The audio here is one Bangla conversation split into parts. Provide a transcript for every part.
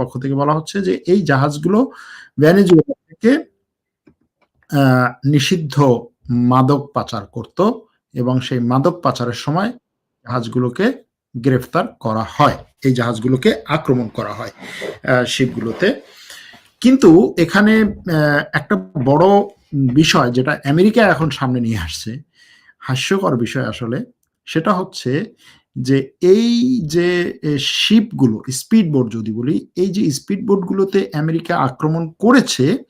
পক্ষ থেকে বলা হচ্ছে যে এই জাহাজগুলো ভেনেজুয়েলা থেকে নিষিদ্ধ মাদক পাচার করত এবং সেই মাদক পাচারের সময় জাহাজগুলোকে গ্রেফতার করা হয়। এই জাহাজগুলোকে আক্রমণ করা হয় শিপগুলোতে। কিন্তু এখানে একটা বড় বিষয় যেটা আমেরিকা এখন সামনে নিয়ে আসছে, হাস্যকর বিষয় আসলে, সেটা হচ্ছে যে এই যে শিপগুলো স্পিড বোট যদি বলি, এই যে স্পিড বোটগুলোতে আমেরিকা আক্রমণ করেছে,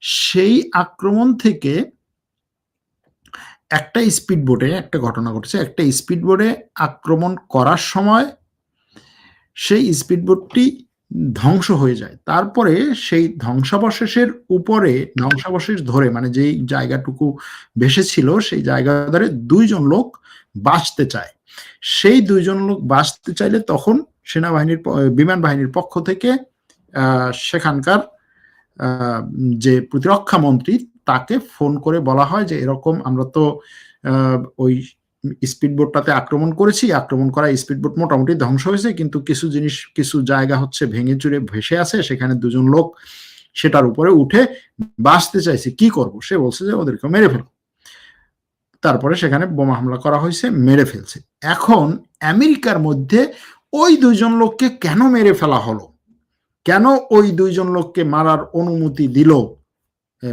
সেই আক্রমণ থেকে একটা স্পিড বোটে একটা ঘটনা ঘটেছে, একটা স্পিড বোটে আক্রমণ করার সময় সেই স্পিড বোটটি ধ্বংস হয়ে যায়। তারপরে সেই ধ্বংসাবশেষের উপরে, ধ্বংসাবশেষ ধরে মানে যেই জায়গাটুকু ভেসেছিল, সেই জায়গা ধরে দুইজন লোক বাঁচতে চায়। সেই দুইজন লোক বাঁচতে চাইলে তখন সেনাবাহিনীর বিমান বাহিনীর পক্ষ থেকে সেখানকার যে প্রতিরক্ষা মন্ত্রী, তাকে ফোন করে বলা হয় যে এরকম আমরা তো ওই স্পিডবোটটাতে আক্রমণ করেছি, আক্রমণ করা স্পিডবোট মোটামুটি ধ্বংস হয়েছে, কিন্তু কিছু জিনিস, কিছু জায়গা হচ্ছে ভেঙে চুরে ভেসে আছে, সেখানে দুজন লোক সেটার উপরে উঠে বাঁচতে চাইছে। কি করব? সে বলছে যে ওদেরকে মেরে ফেলো তারপরে সেখানে বোমা হামলা করা হয়েছে, মেরে ফেলছে। এখন আমেরিকার মধ্যে ওই দুইজন লোককে কেন মেরে ফেলা হলো? কেন ওই দুইজন লোককে মারার অনুমতি দিল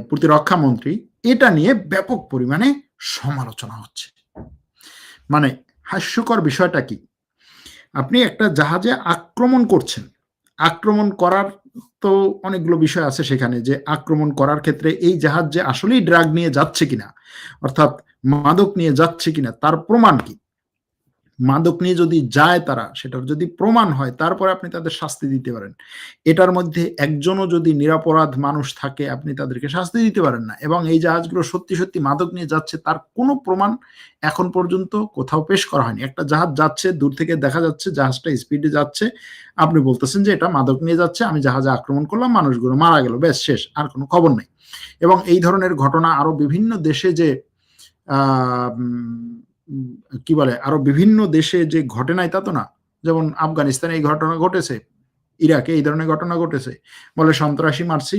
প্রতিরক্ষা মন্ত্রী? এটা নিয়ে ব্যাপক পরিমাণে সমালোচনা হচ্ছে। মানে হাস্যকর বিষয়টা কি? আপনি একটা জাহাজে আক্রমণ করছেন। আক্রমণ করার তো অনেকগুলো বিষয় আছে সেখানে যে আক্রমণ করার ক্ষেত্রে এই জাহাজ যে আসলেই ড্রাগ নিয়ে যাচ্ছে কিনা, অর্থাৎ মাদক নিয়ে যাচ্ছে কিনা, তার প্রমাণ কি? মাদক নিয়ে যদি যায় তারা, সেটার যদি প্রমাণ হয়, তারপরে আপনি তাদের শাস্তি দিতে পারেন। এটার মধ্যে একজনও যদি নিরাপরাধ মানুষ থাকে, আপনি তাদেরকে শাস্তি দিতে পারেন না। এবং এই জাহাজগুলো সত্যি সত্যি মাদক নিয়ে যাচ্ছে, তার কোনো প্রমাণ এখন পর্যন্ত কোথাও পেশ করা হয়নি। একটা জাহাজ যাচ্ছে, দূর থেকে দেখা যাচ্ছে, জাহাজটা স্পিডে যাচ্ছে। আপনি বলতেছেন যে এটা মাদক নিয়ে যাচ্ছে, আমি জাহাজে আক্রমণ করলাম, মানুষগুলো মারা গেল বেশ শেষ, আর কোনো খবর নেই। এবং এই ধরনের ঘটনা আরও বিভিন্ন দেশে যে কি বলে, আরও বিভিন্ন দেশে যে ঘটে নাই তা তো না। যেমন আফগানিস্তানে এই ঘটনা ঘটেছে, ইরাকে এই ধরনের ঘটনা ঘটেছে। বলে সন্ত্রাসী মারছি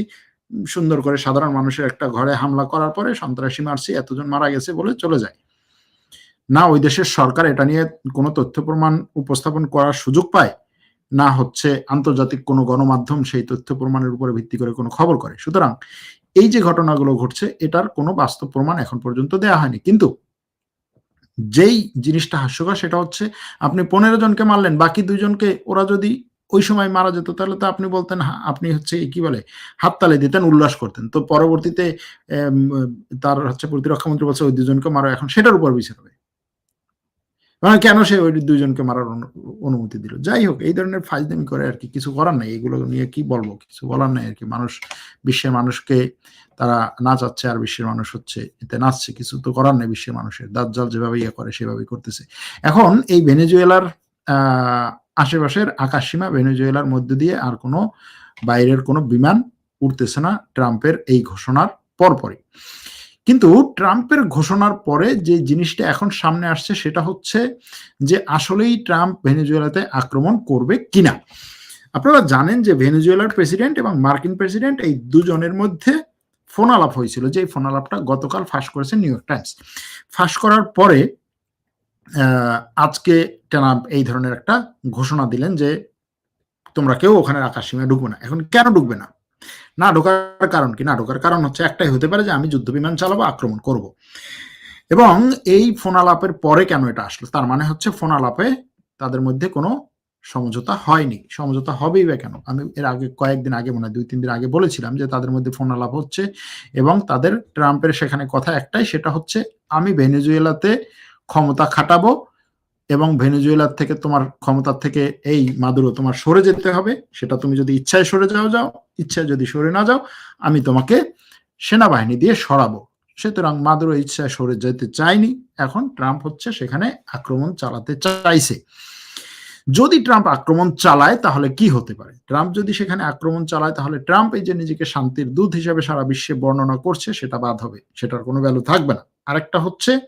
সুন্দর করে সাধারণ মানুষের একটা ঘরে হামলা করার পরে সন্ত্রাসী মারছি, এতজন মারা গেছে বলে চলে যায়। না, ওই দেশের সরকার এটা নিয়ে কোনো তথ্য প্রমাণ উপস্থাপন করার সুযোগ পায়, না হচ্ছে আন্তর্জাতিক কোনো গণমাধ্যম সেই তথ্য প্রমাণের উপরে ভিত্তি করে কোনো খবর করে। সুতরাং এই যে ঘটনাগুলো ঘটছে, এটার কোনো বাস্তব প্রমাণ এখন পর্যন্ত দেয়া হয়নি। কিন্তু যেই জিনিসটা হাস্যকর সেটা হচ্ছে আপনি পনেরো জনকে মারলেন, বাকি দুজনকে ওরা যদি ওই সময় মারা যেত, তাহলে তো আপনি বলতেন আপনি হচ্ছে কি বলে, হাততালি দিতেন, উল্লাস করতেন। তো পরবর্তীতে তার হচ্ছে প্রতিরক্ষা মন্ত্রী বলছে, ওই দুজনকে মারো, এখন সেটার উপর বিচার হবে। কেন সে ওই দুইজনকে মারার অনুমতি দিল? যাই হোক, এই ধরনের ফাইজদামি করে আর কি কিছু করার নাই। এগুলো নিয়ে কি বলব? কিছু বলার নাই আর কি। মানুষ, বিশ্বের মানুষকে তারা নাচাচ্ছে আর বিশ্বের মানুষ হচ্ছে এতে নাচছে। কিছু তো করার নেই বিশ্বের মানুষের। দাজ্জাল যেভাবে ইয়ে করে, সেভাবেই করতেছে। এখন এই ভেনেজুয়েলার, আহ, আশেপাশের আকাশ সীমা ভেনেজুয়েলার মধ্য দিয়ে আর কোনো বাইরের কোনো বিমান উঠতেছে না ট্রাম্পের এই ঘোষণার পরপরই। কিন্তু ট্রাম্পের ঘোষণার পরে যে জিনিসটা এখন সামনে আসছে সেটা হচ্ছে যে আসলেই ট্রাম্প ভেনেজুয়েলাতে আক্রমণ করবে কিনা। আপনারা জানেন যে ভেনেজুয়েলার প্রেসিডেন্ট এবং মার্কিন প্রেসিডেন্ট এই দুজনের মধ্যে ফোন আলাপ হয়েছিল, যে ফোন আলাপটা গতকাল ফাঁস করেছে নিউ ইয়র্ক টাইমস। ফাঁস করার পরে আজকে ট্রাম্প এই ধরনের একটা ঘোষণা দিলেন যে তোমরা কেউ ওখানে আকাশ সীমায় ঢুকবে না। এখন কেন ঢুকবে না? না ঢোকার কারণ কি? না ঢোকার কারণ হচ্ছে একটাই হতে পারে যে আমি যুদ্ধ বিমান চালাবো, আক্রমণ করব। এবং এই ফোন আলাপের পরে কেন এটা আসলো? তার মানে হচ্ছে ফোন আলাপে তাদের মধ্যে কোনো সমঝোতা হয়নি। সমঝোতা হবেই বা কেন? আমি এর আগে কয়েকদিন আগে, মনে হয় দুই তিন দিন আগে বলেছিলাম যে তাদের মধ্যে ফোন আলাপ হচ্ছে এবং তাদের ট্রাম্পের সেখানে কথা একটাই, সেটা হচ্ছে আমি ভেনেজুয়েলাতে ক্ষমতা খাটাবো এবং ভেনেজুয়েলার থেকে তোমার ক্ষমতার থেকে এই মাদুরো তোমার সরে যেতে হবে, সেটা তুমি যদি ইচ্ছায় সরে যাও যাও। ইচ্ছায় যদি সরে না যাও, আমি তোমাকে সেনাবাহিনী দিয়ে সরাবো। সুতরাং মাদুরো ইচ্ছা সরে যেতে চায়নি। এখন ট্রাম্প হচ্ছে সেখানে আক্রমণ চালাতে চাইছে। যদি ট্রাম্প আক্রমণ চালায়, তাহলে কি হতে পারে? ট্রাম্প যদি সেখানে আক্রমণ চালায়, তাহলে ট্রাম্প এই যে নিজেকে শান্তির দূত হিসেবে সারা বিশ্বে বর্ণনা করছে, সেটা বাদ হবে। সেটার কোনো ভ্যালু থাকবে না। আরেকটা হচ্ছে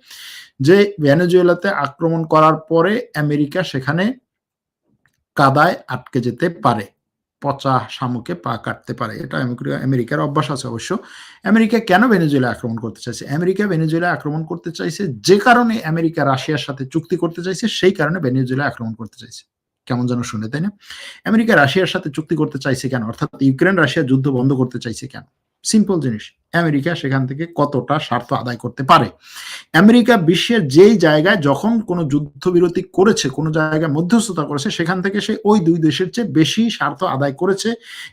যে, ভেনেজুয়েলাতে আক্রমণ করার পরে আমেরিকা সেখানে কাদায় আটকে যেতে পারে। পচা শামুকে পা কাটতে পারে। এটা আমেরিকার অভ্যাস আছে অবশ্য। আমেরিকা কেন ভেনেজুয়েলা আক্রমণ করতে চাইছে? আমেরিকা ভেনেজুয়েলা আক্রমণ করতে চাইছে যে কারণে আমেরিকা রাশিয়ার সাথে চুক্তি করতে চাইছে, সেই কারণে ভেনেজুয়েলা আক্রমণ করতে চাইছে। কেমন যেন শুনে, তাই না? আমেরিকা রাশিয়ার সাথে চুক্তি করতে চাইছে কেন? অর্থাৎ ইউক্রেন রাশিয়া যুদ্ধ বন্ধ করতে চাইছে কেন? সিম্পল জিনিস। আমেরিকা সেখান থেকে কতটা স্বার্থ আদায় করতে পারে? আমেরিকা বিশ্বের যেই জায়গায় যখন কোনো যুদ্ধবিরতি করেছে, কোনো জায়গায় মধ্যস্থতা করেছে, সেখান থেকে সে ওই দুই দেশের চেয়ে বেশি স্বার্থ আদায় করেছে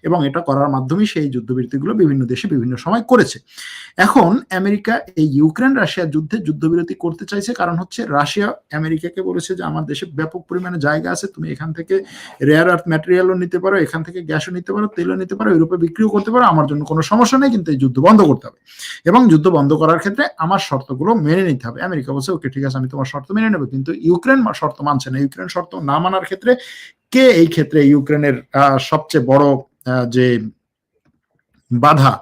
এবং এটা করার মাধ্যমে সেই যুদ্ধবিরতিগুলো বিভিন্ন দেশে বিভিন্ন সময় করেছে। এখন আমেরিকা এই ইউক্রেন রাশিয়ার যুদ্ধে যুদ্ধবিরতি করতে চাইছে কারণ হচ্ছে রাশিয়া আমেরিকাকে বলেছে যে আমার দেশে ব্যাপক পরিমাণে জায়গা আছে, তুমি এখান থেকে রেয়ার আর্থ ম্যাটেরিয়ালও নিতে পারো, এখান থেকে গ্যাসও নিতে পারো, তেলও নিতে পারো, ইউরোপে বিক্রিও করতে পারো, আমার জন্য কোনো সমস্যা নেই, কিন্তু এই যুদ্ধ বন্ধ করতে হবে। এবং যুদ্ধ বন্ধ করার ক্ষেত্রে আমার শর্তগুলো মেনে নিতে হবে। আমেরিকা বলছে, ওকে, ঠিক আছে, আমি তোমার শর্ত মেনে নেব। কিন্তু ইউক্রেন শর্ত মানছে না। ইউক্রেন শর্ত না মানার ক্ষেত্রে কে এই ক্ষেত্রে ইউক্রেনের সবচেয়ে বড় যে বাধা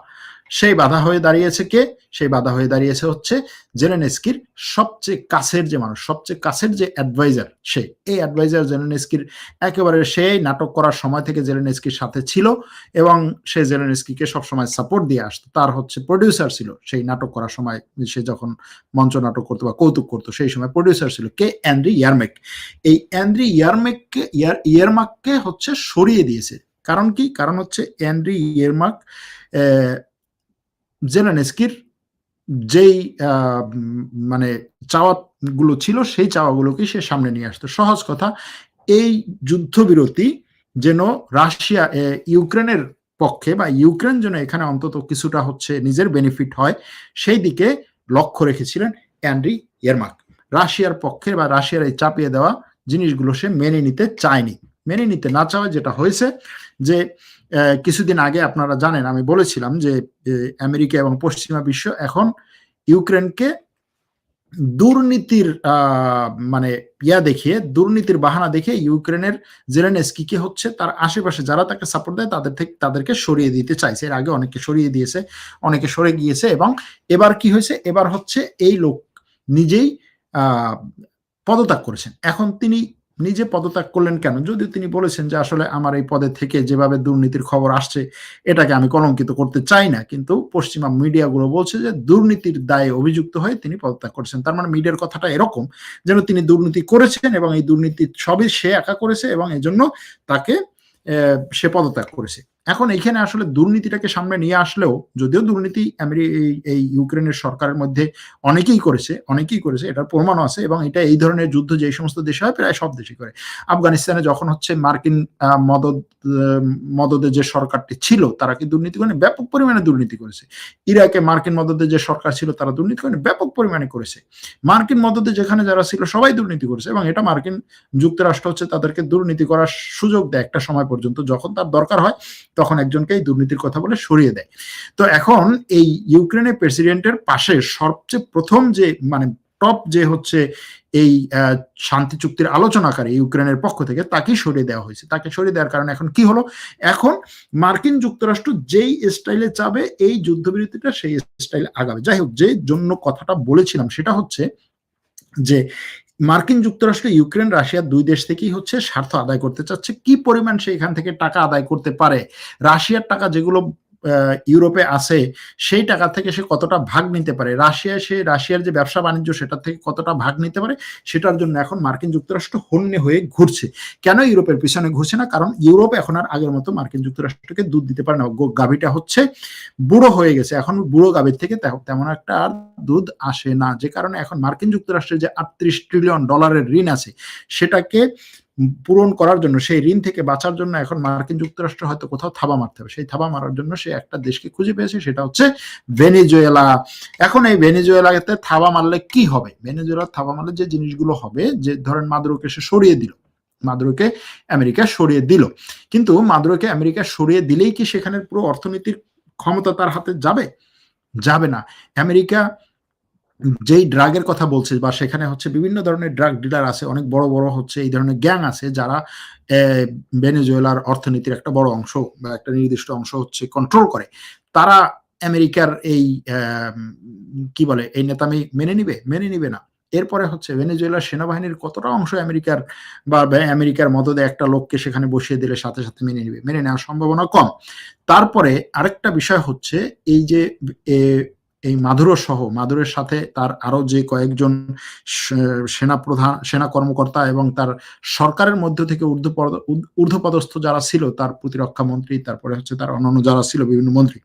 সেই বাধা হয়ে দাঁড়িয়েছে কে? সেই বাধা হয়ে দাঁড়িয়েছে হচ্ছে জেলেনেস্কির সবচেয়ে কাছের যে মানুষ, সবচেয়ে কাছের যে অ্যাডভাইজার সে। এই অ্যাডভাইজার জেলেনেস্কির একেবারে সেই নাটক করার সময় থেকে জেলেনেস্কির সাথে ছিল এবং সে জেলেনেস্কিকে সবসময় সাপোর্ট দিয়ে আসতো। তার হচ্ছে প্রডিউসার ছিল। সেই নাটক করার সময় সে যখন মঞ্চ নাটক করতো বা কৌতুক করতো, সেই সময় প্রডিউসার ছিল কে? অ্যান্ড্রি ইয়ারমেক। এই অ্যান্ড্রি ইয়ারমেককে, ইয়ার, ইয়ারমাককে হচ্ছে সরিয়ে দিয়েছে। কারণ কি? কারণ হচ্ছে অ্যান্ড্রি ইয়ারমাক জেলেনেস্কির যেই মানে চাওয়াগুলো ছিল, সেই চাওয়াগুলোকে সে সামনে নিয়ে আসতো। সহজ কথা, এই যুদ্ধবিরতি যেন রাশিয়া ইউক্রেনের পক্ষে বা ইউক্রেন যেন এখানে অন্তত কিছুটা হচ্ছে নিজের বেনিফিট হয়, সেই দিকে লক্ষ্য রেখেছিলেন অ্যান্ড্রি ইয়ারমার্ক। রাশিয়ার পক্ষে বা রাশিয়ার এই চাপিয়ে দেওয়া জিনিসগুলো সে মেনে নিতে চায়নি। মেনে নিতে না চাওয়া যেটা হয়েছে যে কিছুদিন আগে আপনারা জানেন, আমি বলেছিলাম যে আমেরিকা এবং পশ্চিমা বিশ্ব এখন ইউক্রেনকে দুর্নীতির মানে ইয়া দেখিয়ে, দুর্নীতির বাহানা দেখে ইউক্রেনের জেলেনেস্কিকে হচ্ছে তার আশেপাশে যারা তাকে সাপোর্ট দেয়, তাদের থেকে, তাদেরকে সরিয়ে দিতে চাইছে। এর আগে অনেকে সরিয়ে দিয়েছে, অনেকে সরে গিয়েছে এবং এবার কি হয়েছে? এবার হচ্ছে এই লোক নিজেই পদত্যাগ করেছেন। এখন তিনি নিজে পদত্যাগ করলেন কেন? যদিও তিনি বলেছেন যে আসলে আমার এই পদে থেকে যেভাবে দুর্নীতির খবর আসছে, এটাকে আমি কলঙ্কিত করতে চাই না। কিন্তু পশ্চিমা মিডিয়াগুলো বলছে যে দুর্নীতির দায়ে অভিযুক্ত হয়ে তিনি পদত্যাগ করেছেন। তার মানে মিডিয়ার কথাটা এরকম, যেন তিনি দুর্নীতি করেছেন এবং এই দুর্নীতি সবই সে একা করেছে এবং এজন্য জন্য তাকে সে পদত্যাগ করেছে। এখন এইখানে আসলে দুর্নীতিটাকে সামনে নিয়ে আসলেও যদিও দুর্নীতি এই ইউক্রেনের সরকারের মধ্যে অনেকেই করেছে অনেকেই করেছে, এটার প্রমাণও আছে এবং এটা এই ধরনের যুদ্ধ যে সমস্ত দেশে হয়, প্রায় সব দেশে করে। আফগানিস্তানে যখন হচ্ছে মার্কিন মদত মদদের যে সরকারটি ছিল, তারা কি দুর্নীতি করে? ব্যাপক পরিমাণে দুর্নীতি করেছে। ইরাকে মার্কিন মদদের যে সরকার ছিল, তারা দুর্নীতি করে, ব্যাপক পরিমাণে করেছে। মার্কিন মদতে যেখানে যারা ছিল, সবাই দুর্নীতি করেছে এবং এটা মার্কিন যুক্তরাষ্ট্র হচ্ছে তাদেরকে দুর্নীতি করার সুযোগ দেয় একটা সময় পর্যন্ত, যখন তার দরকার হয় তখন একজনকে এই দুর্নীতির কথা বলে সরিয়ে দেয়। তো এখন এই ইউক্রেনের প্রেসিডেন্টের পাশে সবচেয়ে প্রথম যে মানে টপ যে হচ্ছে এই শান্তি চুক্তির আলোচনাকারী ইউক্রেনের পক্ষ থেকে তাকেই সরিয়ে দেওয়া হয়েছে। তাকে সরিয়ে দেওয়ার কারণে এখন কি হলো? এখন মার্কিন যুক্তরাষ্ট্র যেই স্টাইলে চাবে, এই যুদ্ধবিরতিটা সেই স্টাইলে আগাবে। যাই হোক, যে জন্য কথাটা বলেছিলাম সেটা হচ্ছে যে মার্কিন যুক্তরাষ্ট্র, ইউক্রেন রাশিয়ার দুই দেশ থেকেই হচ্ছে স্বার্থ আদায় করতে চাচ্ছে। কি পরিমাণ সে এখান থেকে টাকা আদায় করতে পারে? রাশিয়ার টাকা যেগুলো ইউরোপে আছে, সেই টাকা থেকে সে কতটা ভাগ নিতে পারে? রাশিয়ায় সে রাশিয়ার যে ব্যবসা বাণিজ্য, সেটা থেকে কতটা ভাগ নিতে পারে? সেটার জন্য এখন মার্কিন যুক্তরাষ্ট্র হন্যে হয়ে ঘুরছে। কেন ইউরোপের পিছনে ঘুরছে না? কারণ ইউরোপ এখন আর আগের মতো মার্কিন যুক্তরাষ্ট্রকে দুধ দিতে পারে না। গাভীটা হচ্ছে বুড়ো হয়ে গেছে। এখন বুড়ো গাভীর থেকে তেমন একটা আর দুধ আসে না। যে কারণে এখন মার্কিন যুক্তরাষ্ট্রের যে আটত্রিশ ট্রিলিয়ন ডলারের ঋণ আছে, সেটাকে পূরণ করার জন্য, সেই ঋণ থেকে বাঁচার জন্য এখন মার্কিন যুক্তরাষ্ট্র হয়তো কোথাও থাবা মারতে হবে। সেই থাবা মারার জন্য সে একটা দেশকে খুঁজে পেয়েছে, সেটা হচ্ছে ভেনিজুয়েলা। এখন এই ভেনিজুয়েলাতে থাবা মারলে কি হবে? ভেনিজুয়েলার থাবা মারলে যে জিনিসগুলো হবে, যে ধরেন মাদুরোকে সে সরিয়ে দিল, মাদুরোকে আমেরিকা সরিয়ে দিল। কিন্তু মাদুরোকে আমেরিকা সরিয়ে দিলেই কি সেখানের পুরো অর্থনীতির ক্ষমতা তার হাতে যাবে? যাবে না। আমেরিকা যেই ড্রাগের কথা বলছে বা সেখানে হচ্ছে বিভিন্ন ধরনের ড্রাগ ডিলার আছে, অনেক বড় বড় হচ্ছে এই ধরনের গ্যাং আছে যারা ভেনেজুয়েলার অর্থনীতির একটা বড় অংশ বা একটা নির্দিষ্ট অংশ হচ্ছে কন্ট্রোল করে। তারা আমেরিকার এই কি বলে, এই নেতামি মেনে নিবে? মেনে নিবে না। এরপরে হচ্ছে ভেনেজুয়েলার সেনাবাহিনীর কতটা অংশ আমেরিকার বা আমেরিকার মদদে একটা লোককে সেখানে বসিয়ে দিলে সাথে সাথে মেনে নেবে? মেনে নেওয়ার সম্ভাবনা কম। তারপরে আরেকটা বিষয় হচ্ছে এই যে এই মাদুরো সহ, মাদুরের সাথে তার আরও যে কয়েকজন সেনা প্রধান, সেনা কর্মকর্তা এবং তার সরকারের মধ্য থেকে ঊর্ধ্বপদ ঊর্ধ্বপদস্থ যারা ছিল, তার প্রতিরক্ষা মন্ত্রী, তারপরে হচ্ছে তার অন্যান্য যারা ছিল, বিভিন্ন মন্ত্রী